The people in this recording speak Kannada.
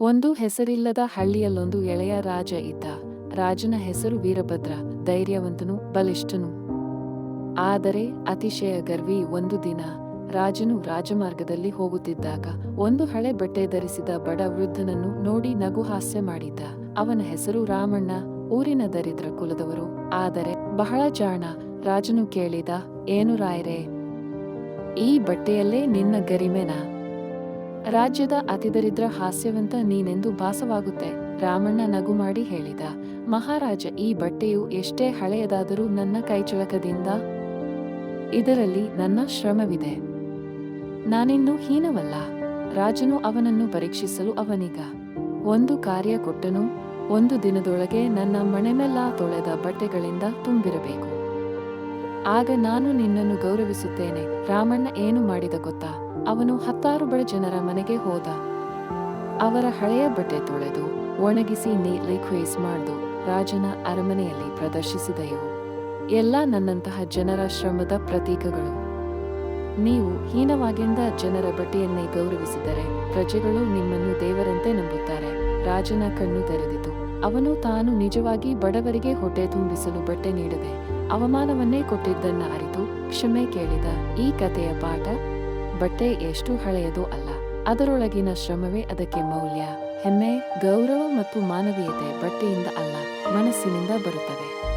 ಒಂದು ಹೆಸರಿಲ್ಲದ ಹಳ್ಳಿಯಲ್ಲೊಂದು ಎಳೆಯ ರಾಜ ಇದ್ದ. ರಾಜನ ಹೆಸರು ವೀರಭದ್ರ, ಧೈರ್ಯವಂತನು, ಬಲಿಷ್ಠನು. ಆದರೆ ಅತಿಶಯ ಗರ್ವಿ ಒಂದು ದಿನ ರಾಜನು ರಾಜಮಾರ್ಗದಲ್ಲಿ ಹೋಗುತ್ತಿದ್ದಾಗ ಒಂದು ಹಳೆ ಬಟ್ಟೆ ಧರಿಸಿದ ಬಡ ವೃದ್ಧನನ್ನು ನೋಡಿ ನಗು ಹಾಸ್ಯ ಮಾಡಿದ್ದ. ಅವನ ಹೆಸರು ರಾಮಣ್ಣ, ಊರಿನ ದರಿದ್ರ ಕುಲದವರು. ಆದರೆ ಬಹಳ ಜಾಣ, ರಾಜನು ಕೇಳಿದ, ಏನು ರಾಯರೇ, ಈ ಬಟ್ಟೆಯಲ್ಲೇ ನಿನ್ನ ಗರಿಮೆನಾ? ರಾಜ್ಯದ ಅತಿದರಿದ್ರ ಹಾಸ್ಯವಂತ ನೀನೆಂದು ಭಾಸವಾಗುತ್ತೆ. ರಾಮಣ್ಣ ನಗು ಮಾಡಿ ಹೇಳಿದ, ಮಹಾರಾಜ, ಈ ಬಟ್ಟೆಯು ಎಷ್ಟೇ ಹಳೆಯದಾದರೂ ನನ್ನ ಕೈಚಳಕದಿಂದ ಇದರಲ್ಲಿ ನನ್ನ ಶ್ರಮವಿದೆ. ನಾನಿನ್ನೂ ಹೀನವಲ್ಲ. ರಾಜನು ಅವನನ್ನು ಪರೀಕ್ಷಿಸಲು ಅವನಿಗ. ಒಂದು ಕಾರ್ಯ ಕೊಟ್ಟನು, ಒಂದು ದಿನದೊಳಗೆ ನನ್ನ ಮಣೆಮೆಲ್ಲ ತೊಳೆದ ಬಟ್ಟೆಗಳಿಂದ ತುಂಬಿರಬೇಕು. ಆಗ ನಾನು ನಿನ್ನನ್ನು ಗೌರವಿಸುತ್ತೇನೆ. ರಾಮಣ್ಣ ಏನು ಮಾಡಿದ ಗೊತ್ತಾ? ಅವನು ಹತ್ತಾರು ಬಡ ಜನರ ಮನೆಗೆ ಹೋದ. ಅವರ ಹಳೆಯ ಬಟ್ಟೆ ತೊಳೆದು ಒಣಗಿಸಿ ನೀಲಿ ಕ್ವೇಸ್ ಮಾಡಿದು, ರಾಜನ ಅರಮನೆಯಲ್ಲಿ ಪ್ರದರ್ಶಿಸಿದೆಯು. ಎಲ್ಲ ನನ್ನಂತಹ ಜನರ ಶ್ರಮದ ಪ್ರತೀಕಗಳು. ನೀವು ಹೀನವಾಗಿಂದ ಜನರ ಬಟ್ಟೆಯನ್ನೇ ಗೌರವಿಸಿದರೆ ಪ್ರಜೆಗಳು ನಿಮ್ಮನ್ನು ದೇವರಂತೆ ನಂಬುತ್ತಾರೆ. ರಾಜನ ಕಣ್ಣು ತೆರೆದಿತು. ಅವನು ತಾನು ನಿಜವಾಗಿ ಬಡವರಿಗೆ ಹೊಟ್ಟೆ ತುಂಬಿಸಲು ಬಟ್ಟೆ ನೀಡದೆ ಅವಮಾನವನ್ನೇ ಕೊಟ್ಟಿದ್ದನ್ನ ಅರಿತು ಕ್ಷಮೆ ಕೇಳಿದ ಈ ಕಥೆಯ ಪಾಠ ಬಟ್ಟೆ ಎಷ್ಟು ಹಳೆಯದು ಅಲ್ಲ. ಅದರೊಳಗಿನ ಶ್ರಮವೇ ಅದಕ್ಕೆ ಮೌಲ್ಯ. ಹೆಮ್ಮೆ, ಗೌರವ ಮತ್ತು ಮಾನವೀಯತೆ ಬಟ್ಟೆಯಿಂದ ಅಲ್ಲ, ಮನಸ್ಸಿನಿಂದ ಬರುತ್ತವೆ.